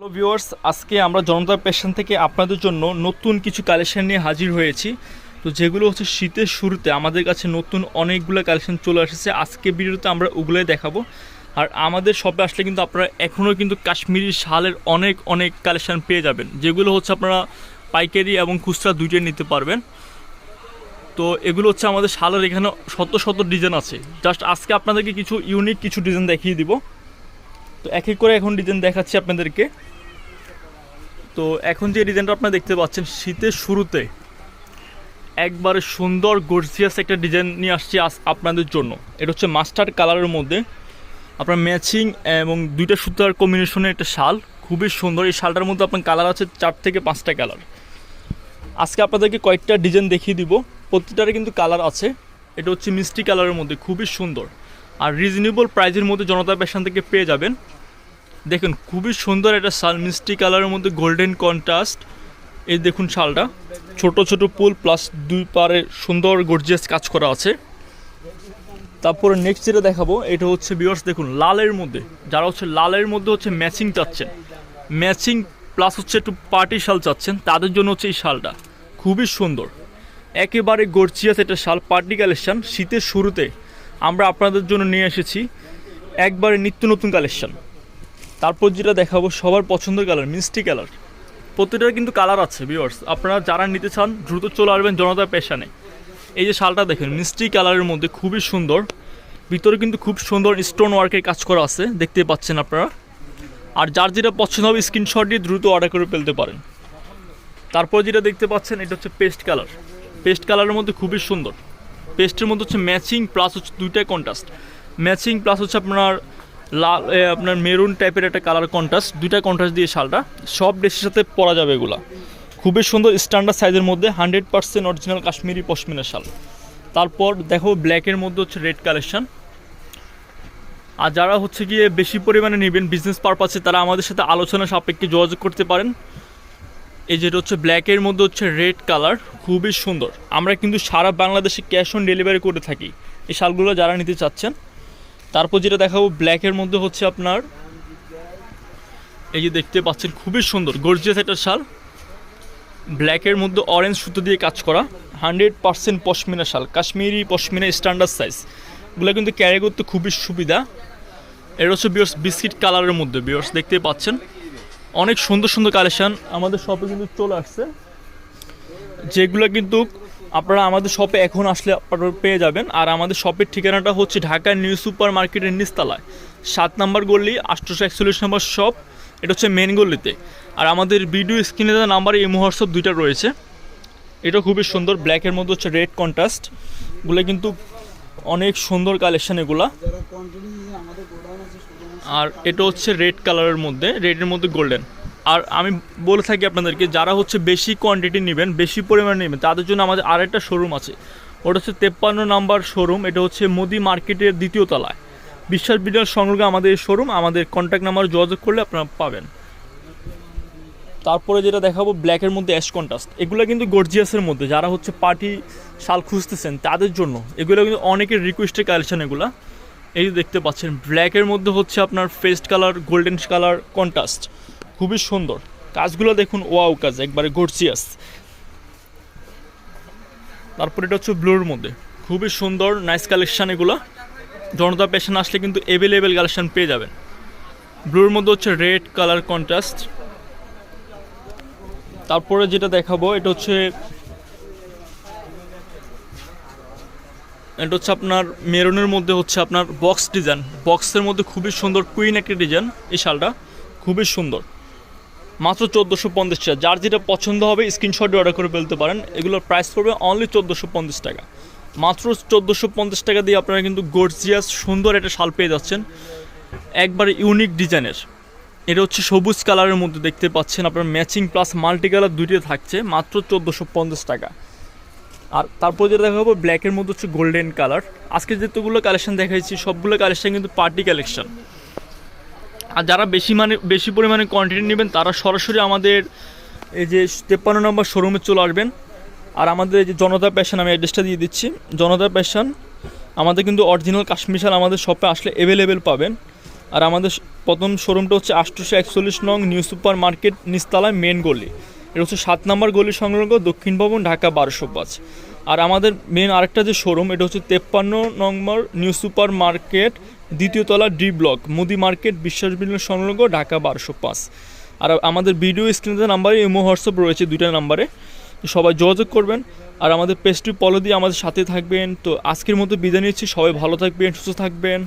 Hello viewers আজকে আমরা জনতা passion থেকে আপনাদের জন্য নতুন কিছু কালেকশন নিয়ে হাজির হয়েছি। তো যেগুলো হচ্ছে শীতের শুরুতে আমাদের কাছে নতুন অনেকগুলো কালেকশন চলে এসেছে আজকে ভিডিওতে আমরা ওগুলোই দেখাবো। আর আমাদের শপে আসলে কিন্তু আপনারা এখনও কিন্তু কাশ্মীরি শালের অনেক অনেক কালেকশন পেয়ে যাবেন। যেগুলো হচ্ছে আপনারা পাইকারি এবং খুচরা দুইটাই নিতে পারবেন। তো এগুলো হচ্ছে আমাদের শালের এখানে শত শত ডিজাইন আছে। জাস্ট আজকে আপনাদেরকে কিছু ইউনিক কিছু ডিজাইন দেখিয়ে দিব। তো এক এক করে এখন ডিজাইন দেখাচ্ছি আপনাদেরকে। তো এখন যে ডিজাইনটা আপনারা দেখতে পাচ্ছেন, শীতের শুরুতে একবারে সুন্দর গর্জিয়াস একটা ডিজাইন নিয়ে আসছি আজ আপনাদের জন্য। এটা হচ্ছে মাস্টার্ড কালারের মধ্যে আপনার ম্যাচিং এবং দুইটা সুতার কম্বিনেশনের একটা শাল। খুবই সুন্দর। এই শালটার মধ্যে আপনার কালার আছে চার থেকে পাঁচটা কালার। আজকে আপনাদেরকে কয়েকটা ডিজাইন দেখিয়ে দিব। প্রতিটারে কিন্তু কালার আছে। এটা হচ্ছে মিষ্টি কালারের মধ্যে, খুবই সুন্দর। আর রিজনেবল প্রাইজের মধ্যে জনতা ফ্যাশন থেকে পেয়ে যাবেন। দেখুন, খুবই সুন্দর একটা শাল, মিষ্টি কালারের মধ্যে গোল্ডেন কন্ট্রাস্ট এই দেখুন শালটা, ছোট ছোট পুল প্লাস দুই পারে সুন্দর গর্জিয়াস কাজ করা আছে। তারপরে নেক্সট যেটা দেখাবো, এটা হচ্ছে বিয়ার্স দেখুন, লালের মধ্যে, যারা হচ্ছে লালের মধ্যে হচ্ছে ম্যাচিং চাচ্ছেন ম্যাচিং প্লাস হচ্ছে একটু পার্টি শাল চাচ্ছেন, তাদের জন্য হচ্ছে এই শালটা, খুবই সুন্দর। একেবারে গর্জিয়াস একটা শাল পার্টি কালেকশান শীতের শুরুতে আমরা আপনাদের জন্য নিয়ে এসেছি, একবারে নিত্য নতুন কালেকশন তারপর যেটা দেখাবো, সবার পছন্দের কালার মিষ্টি কালার প্রতিটার কিন্তু কালার আছে ভিউয়ার্স আপনারা যারা নিতে চান, দ্রুত চলে আসবেন জনতা পেশানে। এই যে শালটা দেখেন, মিষ্টি কালারের মধ্যে খুবই সুন্দর। ভিতরে কিন্তু খুব সুন্দর স্টোন ওয়ার্কের কাজ করা আছে, দেখতে পাচ্ছেন আপনারা। আর যার যেটা পছন্দ হবে স্ক্রিনশট দিয়ে দ্রুত অর্ডার করে ফেলতে পারেন। তারপর যেটা দেখতে পাচ্ছেন, এটা হচ্ছে পেস্ট কালার পেস্ট কালারের মধ্যে খুবই সুন্দর। পেস্টের মধ্যে হচ্ছে ম্যাচিং প্লাস হচ্ছে দুইটাই কন্ট্রাস্ট ম্যাচিং প্লাস হচ্ছে আপনার লাল আপনার মেরুন টাইপের একটা কালার কন্ট্রাস্ট দুইটা কন্ট্রাস্ট দিয়ে শালটা, সব ড্রেসের সাথে পরা যাবে এগুলা। খুবই সুন্দর স্ট্যান্ডার্ড সাইজের মধ্যে hundred percent original Kashmiri pashmina শাল। তারপর দেখো ব্ল্যাকের মধ্যে হচ্ছে রেড কালেকশান আর যারা হচ্ছে গিয়ে বেশি পরিমাণে নেবেন বিজনেস পারপাসে তারা আমাদের সাথে আলোচনা সাপেক্ষে যোগাযোগ করতে পারেন। এই যেটা হচ্ছে ব্ল্যাকের মধ্যে হচ্ছে রেড কালার খুবই সুন্দর। আমরা কিন্তু সারা বাংলাদেশে ক্যাশ অন ডেলিভারি করে থাকি। এই শালগুলো যারা নিতে চাচ্ছেন তারপর যেটা দেখাবো ব্ল্যাকের মধ্যে হচ্ছে আপনার, এই যে দেখতে পাচ্ছেন, খুবই সুন্দর গর্জিয়াস একটা শাল। ব্ল্যাকের মধ্যে অরেঞ্জ সুতো দিয়ে কাজ করা হান্ড্রেড পার্সেন্ট পশমিনা শাল, কাশ্মীরি পশমিনা স্ট্যান্ডার্ড সাইজ এগুলো কিন্তু ক্যারি করতে খুবই সুবিধা। এটা হচ্ছে বিয়র্স বিস্কিট কালারের মধ্যে বিয়র্স দেখতে পাচ্ছেন। অনেক সুন্দর সুন্দর কালেকশন আমাদের শপে কিন্তু চলে আসছে। যেগুলো কিন্তু আপনারা আমাদের শপে এখন আসলে পেয়ে যাবেন। আর আমাদের শপের ঠিকানাটা হচ্ছে ঢাকা নিউ সুপার মার্কেটের নিচতলায়। সাত নাম্বার গল্লি আটশোশো একচল্লিশ নম্বর শপ এটা হচ্ছে মেন গল্লিতে আর আমাদের ভিডিও স্ক্রিনে দেওয়া নাম্বারে এই হোয়াটসঅ্যাপ দুইটা রয়েছে। এটা খুবই সুন্দর ব্ল্যাকের মধ্যে হচ্ছে রেড কন্ট্রাস্টগুলো কিন্তু অনেক সুন্দর কালেকশান এগুলা। আর এটা হচ্ছে রেড কালারের মধ্যে রেডের মধ্যে গোল্ডেন আর আমি বলে থাকি আপনাদেরকে, যারা হচ্ছে বেশি কোয়ান্টিটি নেবেন, বেশি পরিমাণে নেবেন, তাদের জন্য আমাদের আরেকটা শোরুম আছে। ওটা হচ্ছে তেপ্পান্ন নাম্বার শোরুম এটা হচ্ছে মোদি মার্কেটের দ্বিতীয় তলায়। বিশ্বাস বিডিয়ার সংলগ্ন আমাদের শোরুম আমাদের কন্ট্যাক্ট নাম্বার যোগাযোগ করলে আপনারা পাবেন। তারপরে যেটা দেখাবো ব্ল্যাকের মধ্যে অ্যাশ কন্ট্রাস্ট এগুলো কিন্তু গর্জিয়াসের মধ্যে, যারা হচ্ছে পার্টি শাল খুঁজতেছেন, তাদের জন্য। এগুলো কিন্তু অনেকের রিকোয়েস্টের কালেকশন এগুলো। এই দেখতে পাচ্ছেন ব্ল্যাকের মধ্যে হচ্ছে আপনার fast colour golden colour contrast খুবই সুন্দর। কাজগুলো দেখুন, ওয়াও কাজ, একবারে গর্জিয়াস তারপর এটা হচ্ছে ব্লুর মধ্যে। খুবই সুন্দর নাইস কালেকশান এগুলো। জনতা পেশন আসলে কিন্তু অ্যাভেলেবেল কালেকশান পেয়ে যাবেন। ব্লুর মধ্যে হচ্ছে রেড কালার কন্ট্রাস্ট তারপরে যেটা দেখাবো, এটা হচ্ছে এটা হচ্ছে আপনার মেরুনের মধ্যে হচ্ছে আপনার বক্স ডিজাইন বক্সের মধ্যে খুবই সুন্দর কুইন একটা ডিজাইন এই শালটা। খুবই সুন্দর। মাত্র চোদ্দোশো পঞ্চাশ টাকা। যার যেটা পছন্দ হবে স্ক্রিনশট অর্ডার করে ফেলতে পারেন। এগুলোর প্রাইস পড়বে অনলি চোদ্দোশো পঞ্চাশ টাকা। মাত্র চোদ্দোশো পঞ্চাশ টাকা দিয়ে আপনারা কিন্তু গর্জিয়াস সুন্দর একটা শাল পেয়ে যাচ্ছেন। একবারে ইউনিক ডিজাইনের এটা হচ্ছে সবুজ কালারের মধ্যে দেখতে পাচ্ছেন আপনার ম্যাচিং প্লাস মাল্টি কালার দুইটাই থাকছে, মাত্র চোদ্দোশো পঞ্চাশ টাকা। আর তারপর যেটা দেখা দেখাবো ব্ল্যাকের মধ্যে হচ্ছে গোল্ডেন কালার আজকে যেতগুলো কালেকশন দেখাইছি, সবগুলো কালেকশন কিন্তু পার্টি কালেকশন আর যারা বেশি মানে বেশি পরিমাণে কোয়ান্টিটি নেবেন, তারা সরাসরি আমাদের এই যে তেপ্পান্ন নম্বর শোরুমে চলে আসবেন। আর আমাদের যে জনতা প্যাশন আমি অ্যাড্রেসটা দিয়ে দিচ্ছি। জনতা প্যাশন আমাদের কিন্তু অরিজিনাল কাশ্মীর শাল আমাদের শপে আসলে অ্যাভেলেবেল পাবেন। আর আমাদের প্রথম শোরুমটা হচ্ছে আটশোশো একচল্লিশ নং নিউ সুপার মার্কেট নিস্তালায় মেন গলি। এটা হচ্ছে সাত নম্বর গলি সংলগ্ন দক্ষিণ ভবন, ঢাকা বারোশো পাঁচ। আর আমাদের মেন আরেকটা যে শোরুম এটা হচ্ছে তেপ্পান্ন নম্বর নিউ সুপার মার্কেট দ্বিতীয় তলা ডি ব্লক, মুদি মার্কেট, বিশ্বাস বিল্ডিং সংলগ্ন ঢাকা বারোশো পাঁচ। আর আমাদের ভিডিও স্ক্রিনে নাম্বারে ইমো, হোয়াটসঅ্যাপ রয়েছে দুইটা নাম্বারে। সবাই যোগাযোগ করবেন। আর আমাদের পেস্ট্রি পলো দিয়ে আমাদের সাথে থাকবেন। তো আজকের মতো বিদায় নিচ্ছি। সবাই ভালো থাকবেন, সুস্থ থাকবেন।